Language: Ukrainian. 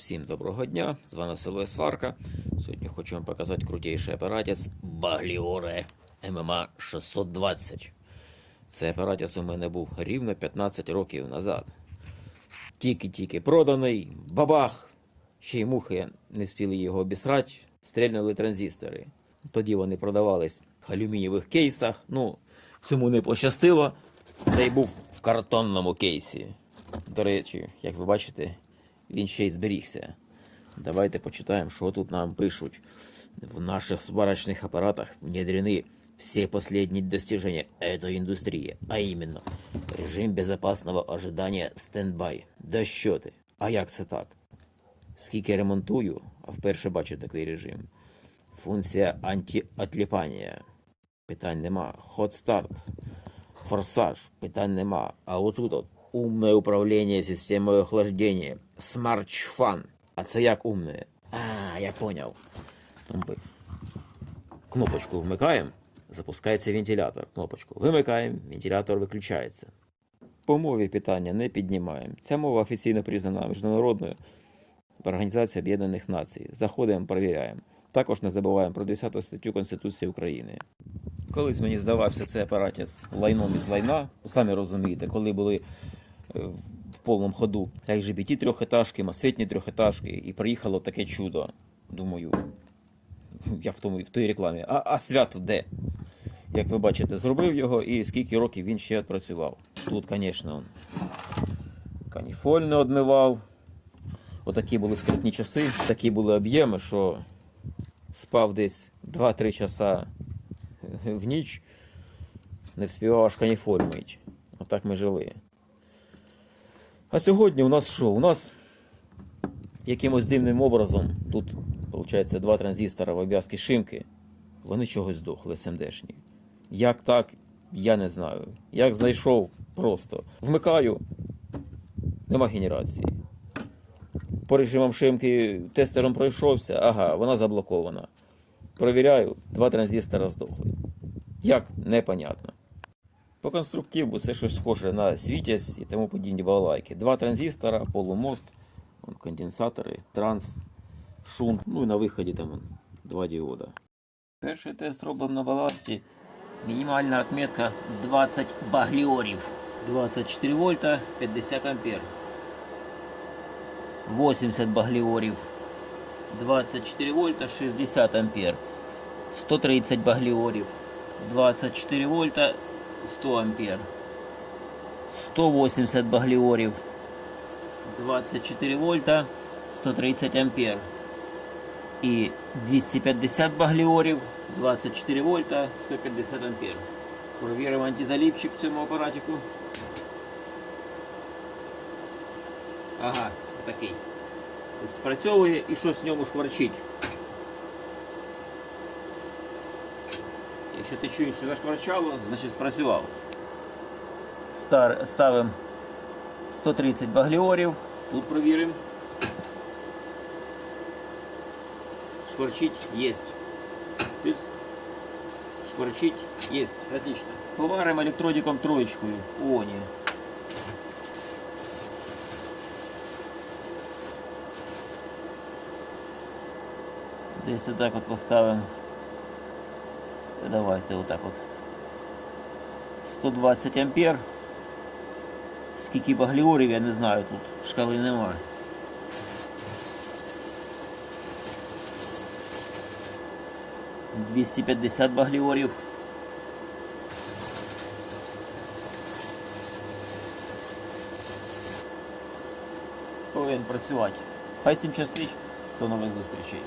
Всім доброго дня, з вами село Сварка. Сьогодні хочу вам показати крутіший апаратець Багліоре ММА 620. Цей апаратець у мене був рівно 15 років назад. Тільки-тільки проданий, бабах! Ще й мухи не встигли його обісрати, стрельнули транзистори. Тоді вони продавались в алюмінієвих кейсах. Ну, цьому не пощастило. Цей був в картонному кейсі. До речі, як ви бачите, він ще й зберігся. Давайте почитаємо, що тут нам пишуть. В наших сварочных аппаратах внедрены все последние достижения этой индустрии, а именно режим безопасного ожидания стендбай. Да що ти? А як це так? Скільки ремонтую, а вперше бачу такий режим. Функція антиотліпання. Питань нема. Hot start. Форсаж. Питань нема. А отут от умне управління системою охлаждення. Smart Fan. А це як умне? А, я поняв. Кнопочку вмикаємо, запускається вентилятор. Кнопочку вимикаємо, вентилятор виключається. По мові питання не піднімаємо. Ця мова офіційно признана міжнародною в Організації Об'єднаних Націй. Заходимо, перевіряємо. Також не забуваємо про 10 статтю Конституції України. Колись мені здавався цей апаратець лайном із лайна. Самі розумієте, коли були в- в повному ходу LGBT трьохетажки, масвітні трьохетажки, і приїхало таке чудо. Думаю, я в тому в той рекламі. А, а свято де? Як ви бачите, зробив його і скільки років він ще працював. Тут, звісно, каніфоль не одмивав. Отакі були скритні часи, такі були об'єми, що спав десь 2-3 часа в ніч, не вспівав аж каніфоль мить. Отак ми жили. А сьогодні у нас що? У нас якимось дивним образом, тут, виходить, два транзистора в обв'язки шимки, вони чогось здохли, СМДшні. Як так, я не знаю. Як знайшов, просто. Вмикаю, нема генерації. По режимам шимки тестером пройшовся, ага, вона заблокована. Провіряю, два транзистора здохли. Як? Непонятно. По конструктиву це щось схоже на світязь і тому подібні балалайки. Два транзистора, полумост, вон конденсатори, транс, шум, ну і на виході там вон, два діода. Перший тест робимо на баласті. Мінімальна отметка 20 багліорів. 24 вольта, 50 ампер. 80 багліорів. 24 вольта, 60 ампер. 130 багліорів. 24 вольта, 100 ампер. 180 багліорів. 24 вольта, 130 ампер. І 250 багліорів, 24 вольта, 150 ампер. Провіримо антизаліпчик в цьому апаратику. Ага, такий. Спрацьовує і щось в ньому шкварчить. Якщо ти чуєш, що зашкварчало, значить спрацював. Ставимо 130 багліорів. Тут провіримо. Шкварчить есть. Тис. Шкварчить есть. Отлично. Поваримо електродиком троечкою. О, ні. Десь отак от поставимо. Давайте отак от. 120 ампер. Скільки багліорів, я не знаю, тут шкали немає. Двісті п'ятдесят багліорів. Повинен працювати. Хай з цим щастить. До нових зустрічей.